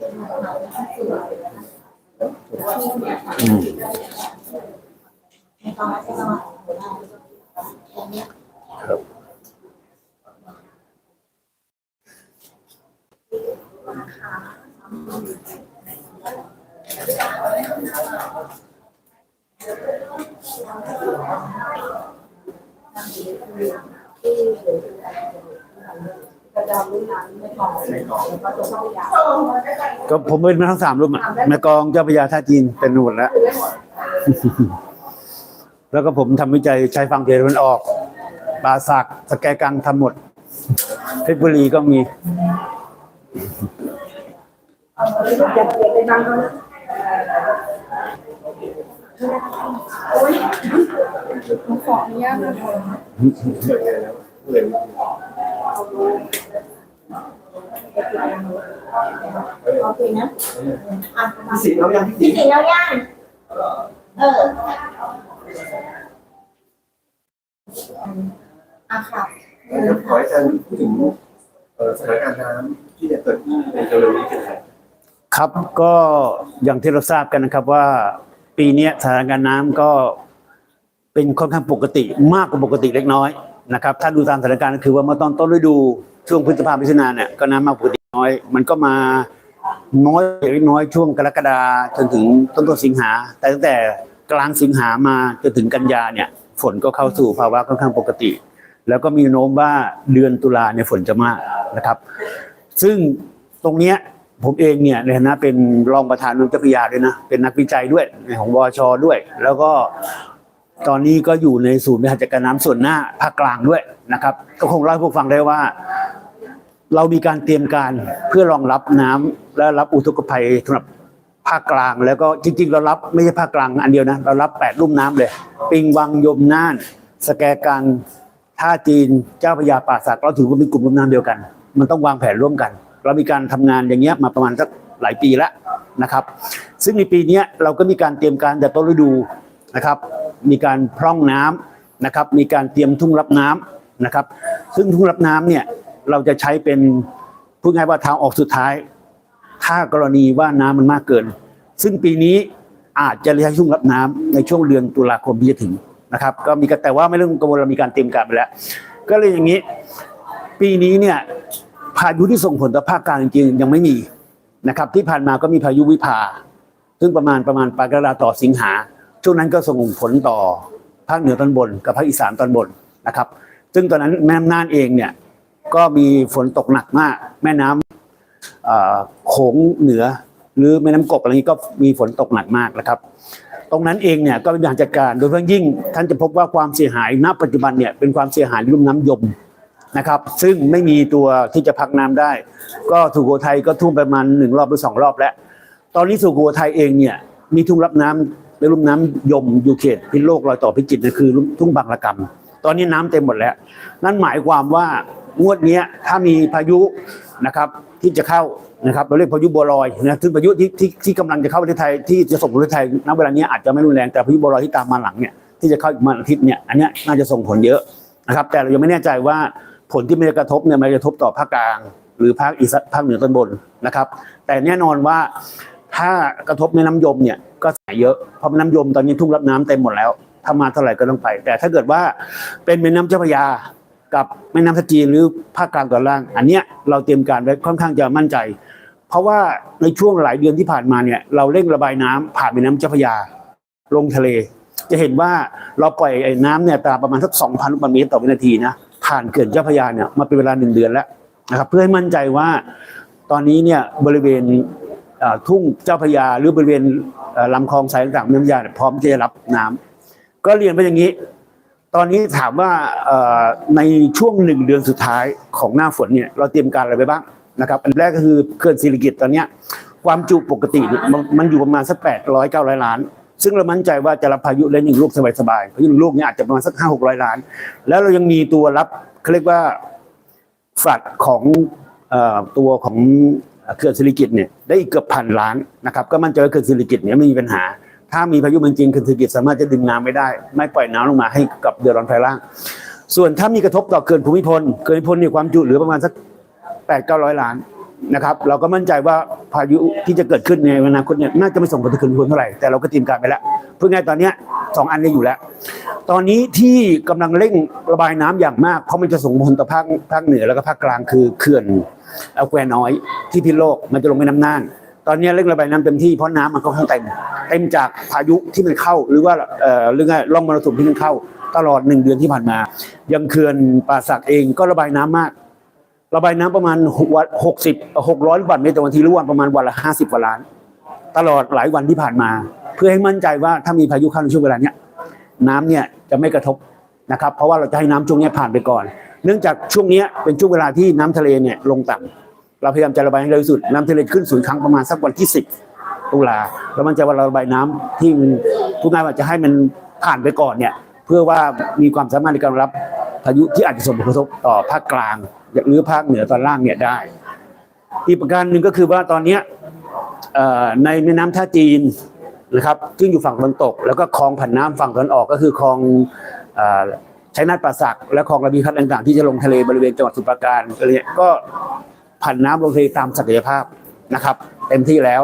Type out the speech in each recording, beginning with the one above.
ครับ อืมครับก็ผมเป็นมาทั้งสามรูปอะแม่กลองเจ้าพระยาท่าจีนเป็นหมดแล้วแล้วก็ผมทำวิจัยใช้ฟังเพลงมันออกปราสักสแกกังทำหมดเพชรบุรีก็มีขออนุญาตนะคะ โอเคนะอะพี่สิเรายังพี่สิพี่สิแล้วย่างเอออะค่ะขอให้อาจารย์พูดถึงเอ่อสถานการณ์น้ำที่จะเกิดขึ้นในเร็วๆนี้เป็นไงครับก็อย่างที่เราทราบกันนะครับว่าปีเนี้ยสถานการณ์น้ำก็เป็นค่อนข้างปกติมากกว่าปกติเล็กน้อย นะครับถ้าดูตามสถานการณ์ก็คือว่าเมื่อตอนต้นฤดูช่วงพฤษภาคมมิถุนาเนี่ยก็น้ำมากกว่าปกติน้อย มันก็มาน้อยเล็กน้อยช่วงกรกฎาจนถึงต้นต้นสิงหา แต่ตั้งแต่กลางสิงหามาจนถึงกันยาเนี่ยฝนก็เข้าสู่ภาวะค่อนข้างปกติ แล้วก็มีโน้มว่าเดือนตุลาเนี่ยฝนจะมากนะครับ ซึ่งตรงเนี้ยผมเองเนี่ยในฐานะเป็นรองประธานนุเจ้าพรยาด้วยนะเป็นนักวิจัยด้วยในของวชด้วย แล้วก็ ตอนนี้ก็อยู่ในศูนย์บริหารจัดการน้ำส่วนหน้าภาคกลางด้วยนะครับ ก็คงเล่าให้พวกฟังได้ว่า เรามีการเตรียมการเพื่อรองรับน้ำและรับอุทกภัยสำหรับภาคกลาง แล้วก็จริง ๆ เรารับไม่ใช่ภาคกลางอันเดียวนะ เรารับแปดลุ่มน้ำเลย ปิงวังยมน่าน สแกกังท่าจีนเจ้าพยาป่าสักเราถือว่าเป็นกลุ่มลุ่มน้ำเดียวกัน มันต้องวางแผนร่วมกัน เรามีการทำงานอย่างเงี้ยมาประมาณสักหลายปีแล้วนะครับ ซึ่งในปีนี้เราก็มีการเตรียมการแต่ต้นฤดูนะครับ มีการพร่องน้ำนะครับ มีการเตรียมทุ่งรับน้ำนะครับ ซึ่งทุ่งรับน้ำเนี่ยเราจะใช้เป็นพูดง่ายว่าทางออกสุดท้าย ถ้ากรณีว่าน้ำมันมากเกิน ซึ่งปีนี้อาจจะใช้ช่งรับน้ำในช่วงเดือนตุลาคมที่จะถึงนะครับ ก็มีแต่ว่าไม่เรื่องกังวลเรามีการเตรียมการไปแล้ว ก็เลยอย่างนี้ ปีนี้เนี่ยพายุที่ส่งผลต่อภาคกลางจริงๆยังไม่มีนะครับ ที่ผ่านมาก็มีพายุวิภาซึ่งประมาณประมาณปลายกรกฎาต่อสิงหา ช่วงนั้นก็ส่งผลต่อภาคเหนือตอนบนกับภาคอีสานตอนบนนะครับ ซึ่งตอนนั้นแม่น้ำน่านเองเนี่ยก็มีฝนตกหนักมาก แม่น้ำโขงเหนือ หรือแม่น้ำกบอะไรนี้ก็มีฝนตกหนักมากนะครับ ตรงนั้นเองเนี่ยก็เป็นการจัดการโดยเฉพาะยิ่ง ท่านจะพบว่าความเสียหายณปัจจุบันเนี่ยเป็นความเสียหายลุ่มน้ำยมนะครับ ซึ่งไม่มีตัวที่จะพักน้ำได้ ก็สุโขทัยก็ท่วมประมาณหนึ่งรอบหรือสองรอบแล้ว ตอนนี้สุโขทัยเองเนี่ยมีทุ่งรับน้ ในลุ่มน้ำยมยูเขตพิโลกรอยต่อพิจิตรนะคือทุ่งบางระกำตอนนี้น้ำเต็มหมดแล้ว นั่นหมายความว่างวดนี้ถ้ามีพายุนะครับที่จะเข้านะครับเราเรียกพายุบัวลอยนะซึ่งพายุที่ที่ที่กำลังจะเข้าประเทศไทยที่จะส่งประเทศไทยณเวลานี้อาจจะไม่รุนแรงแต่พายุบัวลอยที่ตามมาหลังเนี่ยที่จะเข้าอีกมาอาทิตย์เนี่ยอันนี้น่าจะส่งผลเยอะนะครับ แต่เรายังไม่แน่ใจว่าผลที่มันจะกระทบเนี่ยมันจะกระทบต่อภาคกลาง หรือภาคอีสานภาคเหนือตอนบนนะครับ แต่แน่นอนว่า ถ้ากระทบแม่น้ำยมเนี่ยก็เสียเยอะเพราะแม่น้ำยมตอนนี้ทุ่งรับน้ำเต็มหมดแล้วถ้ามาเท่าไหร่ก็ต้องไป แต่ถ้าเกิดว่าเป็นแม่น้ำเจ้าพระยากับแม่น้ำสจีนหรือภาคกลางตอนล่าง อันเนี้ยเราเตรียมการไว้ค่อนข้างจะมั่นใจ เพราะว่าในช่วงหลายเดือนที่ผ่านมาเนี่ยเราเร่งระบายน้ำผ่านแม่น้ำเจ้าพระยา ลงทะเล จะเห็นว่าเราปล่อยไอ้น้ำเนี่ยตามประมาณสัก2,000ลูกบาศก์เมตรต่อวินาทีนะผ่านเขื่อนเจ้าพระยาเนี่ยมาเป็นเวลาหนึ่งเดือนแล้วนะครับเพื่อให้มั่นใจว่าตอนนี้เนี่ยบริเวณ ทุ่งเจ้าพยาหรือบริเวณเอ่อลำคลองสายต่างๆแม่น้ำยาพร้อมที่จะรับน้ำก็เรียนไปอย่างนี้ ตอนนี้ถามว่าในช่วงหนึ่งเดือนสุดท้ายของหน้าฝนเนี่ยเราเตรียมการอะไรไปบ้างนะครับอันแรกก็คือเขื่อนศิริกิตตอนนี้ความจุปกติมันอยู่ประมาณสักแปดร้อยเก้าร้อยล้าน ซึ่งเรามั่นใจว่าจะรับพายุเล่นหนึ่งลูกสบายๆพายุหนึ่งลูกเนี่ยอาจจะประมาณสักห้าหกร้อยล้าน แล้วเรายังมีตัวรับเขาเรียกว่าฝัดของอตัวของ เขื่อนสิริกิตเนี่ยได้อีกเกือบพันล้านนะครับก็มั่นใจว่าเขื่อนสิริกิตเนี่ยไม่มีปัญหา ถ้ามีพายุมันจริงเขื่อนสิริกิตสามารถจะดึงน้ำไม่ได้ ไม่ปล่อยน้ำลงมาให้กับเดือดร้อนภายล่าง ส่วนถ้ามีกระทบต่อเขื่อนภูมิพลเขื่อนภูมิพลเนี่ยความจุเหลือประมาณสักแปดเก้าร้อยล้าน นะครับ เราก็มั่นใจว่าพายุที่จะเกิดขึ้นในอนาคตเนี่ยน่าจะไม่ส่งผลกระทบเท่าไหร่แต่เราก็เตรียมการไปแล้วเพื่อไงตอนเนี้ยสองอันนี้อยู่แล้ว ตอนนี้ที่กำลังเร่งระบายน้ำอย่างมากเพราะมันจะส่งผลต่อภาคภาคเหนือแล้วก็ภาคกลางคือเขื่อนเอาแควน้อยที่พิโลกมันจะลงไปน้ำน่านตอนนี้เร่งระบายน้ำเต็มที่เพราะน้ำมันก็ข้างเต็มเต็มจากพายุที่มันเข้า หรือว่าเอ่อเรื่องไงร่องมรสุมที่มันเข้า ตลอดหนึ่งเดือนที่ผ่านมา ยังเขื่อนป่าสักเองก็ระบายน้ำมาก ระบายน้ำประมาณหกสิบหกร้อยลูกบาศก์เมตรต่อวันทีหรือวันประมาณวันละห้าสิบกว่าล้าน ตลอดหลายวันที่ผ่านมา เพื่อให้มั่นใจว่าถ้ามีพายุเข้าในช่วงเวลาเนี้ยน้ำเนี่ยจะไม่กระทบนะครับเพราะว่าเราจะให้น้ำช่วงนี้ผ่านไปก่อน เนื่องจากช่วงนี้เป็นช่วงเวลาที่น้ำทะเลเนี่ยลงต่ำเราพยายามจะระบายให้เร็วที่สุดน้ำทะเลขึ้นศูนย์ครั้งประมาณสักวันที่สิบตุลาแล้วมันจะว่าเราระบายน้ำที่มันพูดง่ายว่าจะให้มันผ่านไปก่อนเนี่ยเพื่อว่ามีความสามารถในการรับ พายุที่อาจจะส่งผลกระทบต่อภาคกลางหรือภาคเหนือตอนล่างเนี่ยได้ อีกประการหนึ่งก็คือว่าตอนนี้ในแม่น้ำท่าจีนนะครับซึ่งอยู่ฝั่งตะวันตก แล้วก็คลองผันน้ำฝั่งตะวันออกก็คือคลองเอ่อชัยนาทป่าสัก และคลองระบีพัฒน์ต่างๆ ที่จะลงทะเลบริเวณจังหวัดสุพรราการอะไรเงี้ยก็ผันน้ำลงทะเลตามศักยภาพนะครับ เต็มที่แล้ว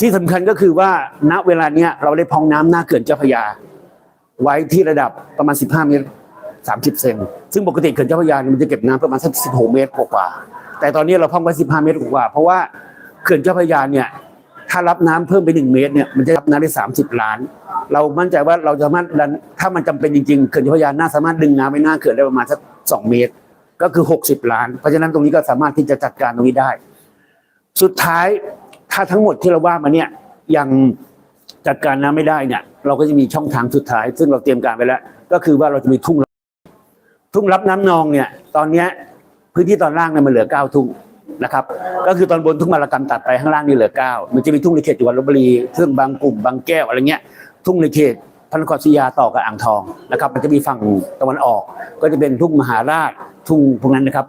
ที่สำคัญก็คือว่าณเวลาเนี้ยเราได้พองน้ำหน้าเขื่อนเจ้าพระยา ไว้ที่ระดับประมาณ 15 เมตร 30 เซนซึ่งปกติเขื่อนเจ้าพระยาเนี่ยมันจะเก็บน้ำประมาณสัก16 เมตรกว่าๆแต่ตอนนี้เราพองไว้ 15 เมตรกว่าเพราะว่าเขื่อนเจ้าพระยาเนี่ยถ้ารับน้ำเพิ่มไป 1 เมตรเนี่ยมันจะรับน้ำได้ 30 ล้าน เรามั่นใจว่าเราจะสามารถถ้ามันจำเป็นจริงๆเขื่อนเจ้าพระยาน่าสามารถดึงน้ำไปหน้าเขื่อนได้ประมาณสัก 2 เมตร ก็คือ 60 ล้าน เพราะฉะนั้นตรงนี้ก็สามารถที่จะจัดการตรงนี้ได้ สุดท้ายถ้าทั้งหมดที่เราว่ามาเนี่ยยังจัดการน้ำไม่ได้เนี่ยเราก็จะมีช่องทางสุดท้าย ซึ่งเราเตรียมการไปแล้ว ก็คือว่าเราจะมีทุ่ง ทุ่งรับน้ำนองเนี่ยตอนเนี้ยพื้นที่ตอนล่างเนี่ยมันเหลือเก้าทุ่งนะครับก็คือตอนบนทุ่งมารกรรมตัดไปข้างล่างนี่เหลือเก้ามันจะมีทุ่งในเขตจังหวัดลบบุรีซึ่งบางกลุ่มบางแก้วอะไรเงี้ยทุ่งในเขตพระนครศรีอยุธยาต่อกับอ่างทองนะครับ มันจะมีฝั่งตะวันออก ก็จะเป็นทุ่งมหาราชทุ่งพวกนั้นนะครับ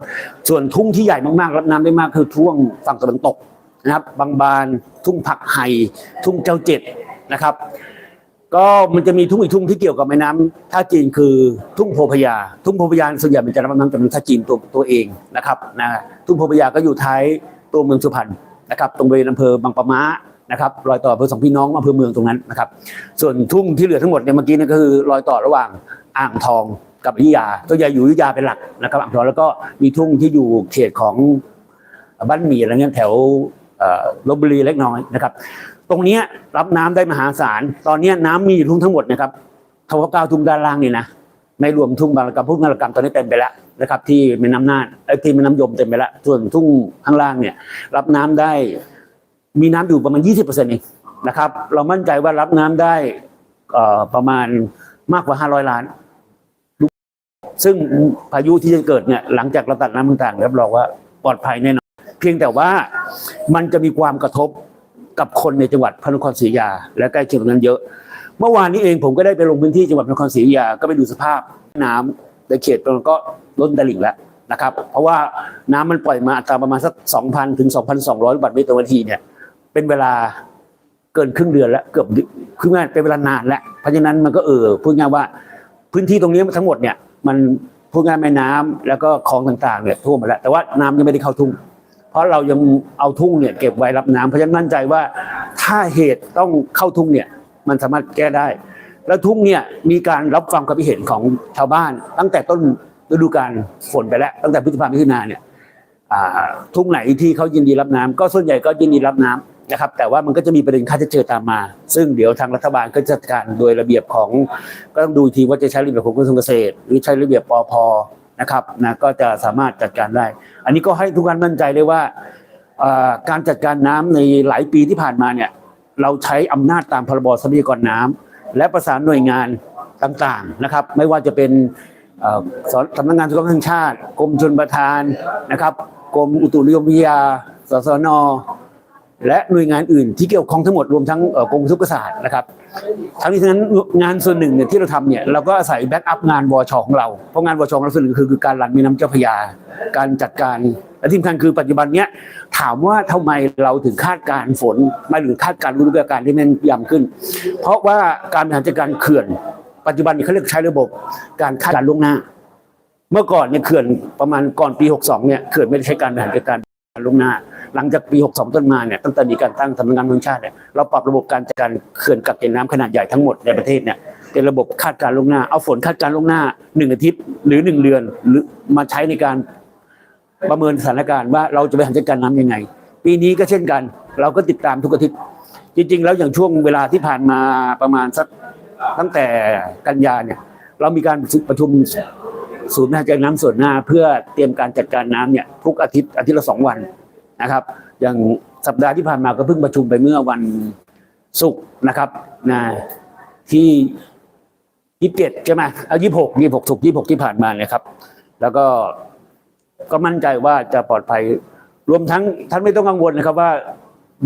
ส่วนทุ่งที่ใหญ่มากๆรับน้ำได้มากคือทุ่งฝั่งตะวันตกนะครับบางบานทุ่งผักไห่ทุ่งเจ้าเจ็ดนะครับ ก็มันจะมีทุ่งอีกทุ่งที่เกี่ยวกับแม่น้ำท่าจีนคือทุ่งโพพยา ทุ่งโพพยาส่วนใหญ่มันจะรับน้ำจากน้ำท่าจีนตัวตัวเองนะครับนะทุ่งโพพยาก็อยู่ท้ายตัวเมืองสุพรรณนะครับ ตรงบริเวณอำเภอบางปะมะนะครับรอยต่ออำเภอสองพี่น้องอำเภอเมืองตรงนั้นนะครับ ส่วนทุ่งที่เหลือทั้งหมดเนี่ยเมื่อกี้นี่ก็คือรอยต่อระหว่างอ่างทองกับอยุธยาตัวใหญ่อยู่อยุธยาเป็นหลักนะครับอ่างทองแล้วก็มีทุ่งที่อยู่เขตของบ้านหมี่อะไรเงี้ยแถวเอ่อลบบุรีเล็กน้อยนะครับ ตรงเนี้ยรับน้ำได้มหาศาล ตอนเนี้ยน้ำมีอยู่ทุ่งทั้งหมดนะครับทวเก้าทุ่งด้านล่างนี่นะในรวมทุ่งบางระกำพุ่งบางระกำตอนนี้เต็มไปแล้วนะครับ ที่แม่น้ำน่านเอ้ที่แม่น้ำยมเต็มไปแล้วส่วนทุ่งข้างล่างเนี่ยรับน้ำได้ มีน้ำอยู่ประมาณ 20%เองนะครับ เรามั่นใจว่ารับน้ำได้ประมาณมากกว่า 500 ล้าน ซึ่งพายุที่จะเกิดเนี่ยหลังจากเราตัดน้ำต่างๆรับรองว่าปลอดภัยแน่นอนเพียงแต่ว่ามันจะมีความกระทบ กับคนในจังหวัดพระนครศรีอยุธยา และใกล้เคียงตรงนั้นเยอะ เมื่อวานนี้เองผมก็ได้ไปลงพื้นที่จังหวัดพระนครศรีอยุธยาก็ไปดูสภาพน้ำในเขตตรงนั้นก็ล้นตลิ่งแล้วนะครับ เพราะว่าน้ำมันปล่อยมาอัตราประมาณสัก 2,000 ถึง 2,200 ลูกบาศก์เมตรต่อนาทีเนี่ยเป็นเวลาเกินครึ่งเดือนแล้วเกือบคือง่ายเป็นเวลานานแล้วเพราะฉะนั้นมันก็เออพูดง่ายว่าพื้นที่ตรงนี้ทั้งหมดเนี่ยมันพูดง่ายแม่น้ำแล้วก็คลองต่างๆเนี่ยท่วมหมดแล้วแต่ว่าน้ำยังไม่ได้เข้าทุ่ง เพราะเรายังเอาทุ่งเนี่ยเก็บไว้รับน้ำเพราะฉะนั้นมั่นใจว่าถ้าเหตุต้องเข้าทุ่งเนี่ยมันสามารถแก้ได้ แล้วทุ่งเนี่ยมีการรับฟังความคิดเห็นของชาวบ้าน ตั้งแต่ต้นฤดูกาลฝนไปแล้ว ตั้งแต่พฤษภาคมมิถุนาเนี่ยอ่าทุ่งไหนที่เขายินดีรับน้ำก็ส่วนใหญ่ก็ยินดีรับน้ำนะครับแต่ว่ามันก็จะมีประเด็นค่าใช้จ่ายตามมา ซึ่งเดี๋ยวทางรัฐบาลก็จะจัดการโดยระเบียบของก็ต้องดูอีกทีว่าจะใช้ระเบียบของกระทรวงเกษตร หรือใช้ระเบียบปอพ นะครับนะก็จะสามารถจัดการได้ อันนี้ก็ให้ทุกท่านมั่นใจได้ว่าการจัดการน้ำในหลายปีที่ผ่านมาเนี่ยเราใช้อำนาจตามพรบทรัพยากรน้ำและประสานหน่วยงานต่างๆนะครับ ไม่ว่าจะเป็นสำนักงานสุขภาพแห่งชาติ กรมชลประทานนะครับกรมอุตุนิยมวิทยาสสน และหน่วยงานอื่นที่เกี่ยวข้องทั้งหมดรวมทั้งกรมสุขศาสตร์นะครับ ทั้งนี้ทั้งนั้นงานส่วนหนึ่งเนี่ยที่เราทำเนี่ยเราก็อาศัยแบ็กอัพงานวอชอของเรา เพราะงานวอชของเราส่วนหนึ่งคือคือการรันแม่น้ำเจ้าพระยา การจัดการและที่สำคัญคือปัจจุบันเนี้ยถามว่าทำไมเราถึงคาดการณ์ฝนไม่หรือคาดการณ์ฤดูกาลที่แม่นยำขึ้น เพราะว่าการบริหารจัดการเขื่อน ปัจจุบันนี้เขาเรียกใช้ระบบการคาดการณ์ล่วงหน้า เมื่อก่อนเนี่ยเขื่อนประมาณก่อนปี 62เนี่ยเขื่อนไม่ได้ใช้การบริหารจัดการล่วงหน้า หลังจากปี 62 ต้นมาเนี่ยตั้งแต่มีการตั้งสำนักงานตำรวจชาติเนี่ยเราปรับระบบการจัดการเขื่อนกักเก็บน้ำขนาดใหญ่ทั้งหมดในประเทศเนี่ยเป็นระบบคาดการล่วงหน้า เอาฝนคาดการล่วงหน้าหนึ่งอาทิตย์หรือหนึ่งเดือนหรือมาใช้ในการประเมินสถานการณ์ว่าเราจะบริหารจัดการน้ำยังไง ปีนี้ก็เช่นกัน เราก็ติดตามทุกอาทิตย์ จริง ๆ แล้วอย่างช่วงเวลาที่ผ่านมาประมาณสักตั้งแต่กันยาเนี่ยเรามีการประชุมศูนย์บริหารจัดการน้ำส่วนหน้า เพื่อเตรียมการจัดการน้ำเนี่ยทุกอาทิตย์อาทิตย์ละสองวัน นะครับ อย่างสัปดาห์ที่ผ่านมาก็เพิ่งประชุมไปเมื่อวันศุกร์นะครับนะที่ยี่สิบเจ็ดใช่ไหมเอายี่สิบหกยี่สิบหกศุกร์ยี่สิบหกที่ผ่านมาเนี่ยครับ แล้วก็ก็มั่นใจว่าจะปลอดภัย รวมทั้งท่านไม่ต้องกังวลนะครับว่า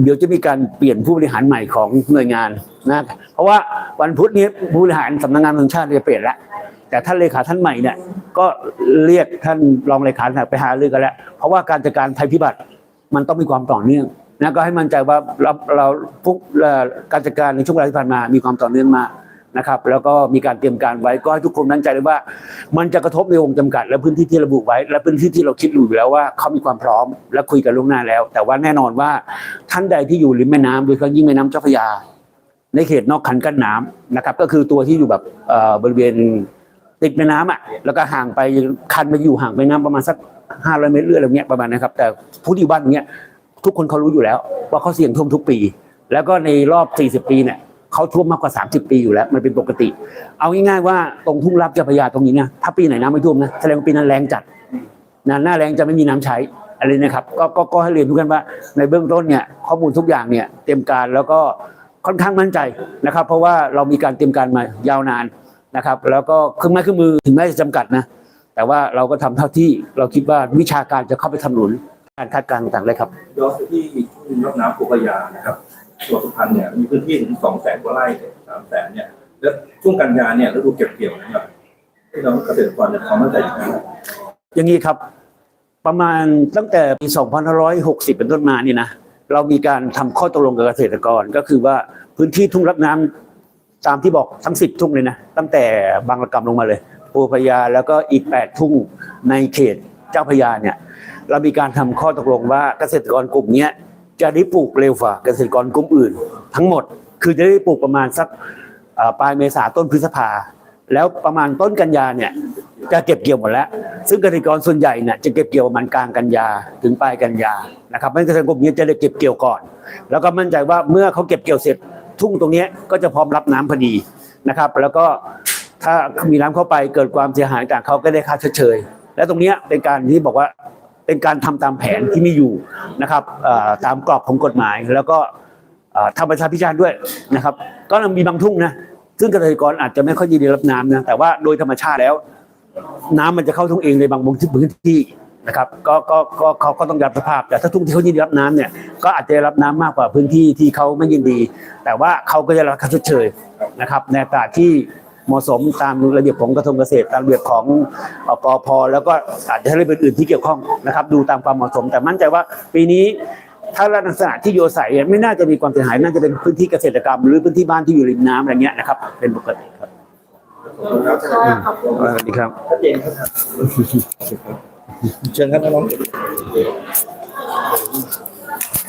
เดี๋ยวจะมีการเปลี่ยนผู้บริหารใหม่ของหน่วยงานนะเพราะว่าวันพุธนี้ผู้บริหารสำนักงานตำรวจชาติจะเปลี่ยนแล้วแต่ท่านเลขาท่านใหม่เนี่ยก็เรียกท่านรองเลขาไปหาเรือกันแล้ว เพราะว่าการจัดการภัยพิบัติ มันต้องมีความต่อเนื่องนะก็ให้มั่นใจว่าเราเราพวกเอ่อการจัดการในช่วงเวลาที่ผ่านมา มีความต่อเนื่องมากนะครับแล้วก็มีการเตรียมการไว้ก็ให้ทุกคนมั่นใจเลยว่า มันจะกระทบในวงจำกัด และพื้นที่ที่ระบุไว้ และพื้นที่ที่เราคิดอยู่แล้วว่าเขามีความพร้อมและคุยกันล่วงหน้าแล้ว แต่ว่าแน่นอนว่าท่านใดที่อยู่ริมแม่น้ำโดยเฉพาะยิ่งแม่น้ำเจ้าพระยา ในเขตนอกคันกั้นน้ำนะครับ ก็คือตัวที่อยู่แบบเอ่อบริเวณติดแม่น้ำอะแล้วก็ห่างไปคันไปอยู่ห่างไปน้ำประมาณสัก ห้าร้อยเมตรเรื่อยอะไรเงี้ยประมาณนะครับ แต่ผู้ที่อยู่บ้านเนี้ยทุกคนเขารู้อยู่แล้ว ว่าเขาเสี่ยงท่วมทุกปี แล้วก็ในรอบ 40 ปีเนี่ยเขาท่วมมากกว่า 30 ปีอยู่แล้ว มันเป็นปกติ เอาง่ายๆว่าตรงทุ่งรับเจ้าพระยาตรงนี้เนี่ยถ้าปีไหนน้ำไม่ท่วมนะแสดงว่าปีนั้นแรงจัดนะหน้าแรงจะไม่มีน้ำใช้อะไรนะครับก็ก็ก็ให้เรียนทุกท่านว่าในเบื้องต้นเนี่ยข้อมูลทุกอย่างเนี่ยเตรียมการแล้วก็ค่อนข้างมั่นใจนะครับ เพราะว่าเรามีการเตรียมการมายาวนานนะครับ แล้วก็เครื่องไม้เครื่องมือถึงแม้จะจำกัดนะ แต่ว่าเราก็ทำเท่าที่เราคิดว่าวิชาการจะเข้าไปทำหนุนการคาดการณ์ต่างๆเลยครับย้อนไปที่ทุ่งรับน้ำภูพระยานะครับจังหวัดสุพรรณเนี่ยมีพื้นที่ถึงสองแสนกว่าไร่สามแสนเนี่ยแล้วช่วงกันยาเนี่ยฤดูเก็บเกี่ยวนะครับที่เราเกษตรกรเนี่ยความมั่นใจอย่างไรอย่างนี้ครับประมาณตั้งแต่ปี2560 เป็นต้นมานี่นะเรามีการทำข้อตกลงกับเกษตรกรก็คือว่าพื้นที่ทุ่งรับน้ำตามที่บอกทั้ง10ทุ่งเลยนะตั้งแต่บางระกำลงมาเลย ปูพยาแล้วก็อีก 8 ทุ่งในเขตเจ้าพยาเนี่ยเรามีการทำข้อตกลงว่าเกษตรกรกลุ่มนี้จะได้ปลูกเร็วกว่าเกษตรกรกลุ่มอื่น ทั้งหมดคือจะได้ปลูกประมาณสักปลายเมษาต้นพฤษภา แล้วประมาณต้นกันยาเนี่ยจะเก็บเกี่ยวหมดแล้ว ซึ่งเกษตรกรส่วนใหญ่เนี่ยจะเก็บเกี่ยวประมาณกลางกันยาถึงปลายกันยานะครับเพราะฉะนั้นเกษตรกรกลุ่มนี้จะได้เก็บเกี่ยวก่อน แล้วก็มั่นใจว่าเมื่อเขาเก็บเกี่ยวเสร็จทุ่งตรงนี้ก็จะพร้อมรับน้ำพอดีนะครับ แล้วก็ ถ้ามีน้ำเข้าไปเกิดความเสียหายต่างเขาก็ได้ค่าชดเชย และตรงนี้เป็นการที่บอกว่าเป็นการทำตามแผนที่มีอยู่นะครับตามกรอบของกฎหมาย แล้วก็ทำประชาพิจารณ์ด้วยนะครับ ก็มีบางทุ่งนะซึ่งเกษตรกรอาจจะไม่ค่อยยินดีรับน้ำนะแต่ว่าโดยธรรมชาติแล้ว น้ำมันจะเข้าทุ่งเองในบางพื้นที่นะครับก็ก็ก็เขาก็ต้องรับสภาพ แต่ถ้าทุ่งที่เขายินดีรับน้ำเนี่ยก็อาจจะรับน้ำมากกว่าพื้นที่ที่เขาไม่ยินดี แต่ว่าเขาก็จะรับค่าชดเชยนะครับในตราที่ เหมาะสมตามระเบียบของกระทรวงเกษตรตามระเบียบของเอ่อปอพแล้วก็อาจจะให้ระเบียบอื่นที่เกี่ยวข้องนะครับ ดูตามความเหมาะสม แต่มั่นใจว่าปีนี้ถ้าลักษณะที่อยู่อาศัยไม่น่าจะมีความเสียหายน่าจะเป็นพื้นที่เกษตรกรรม หรือพื้นที่บ้านที่อยู่ริมน้ำอะไรเงี้ยนะครับ เป็นปกติครับค่ะขอบคุณสวัสดีครับชัดเจนครับเชิญครับน้อง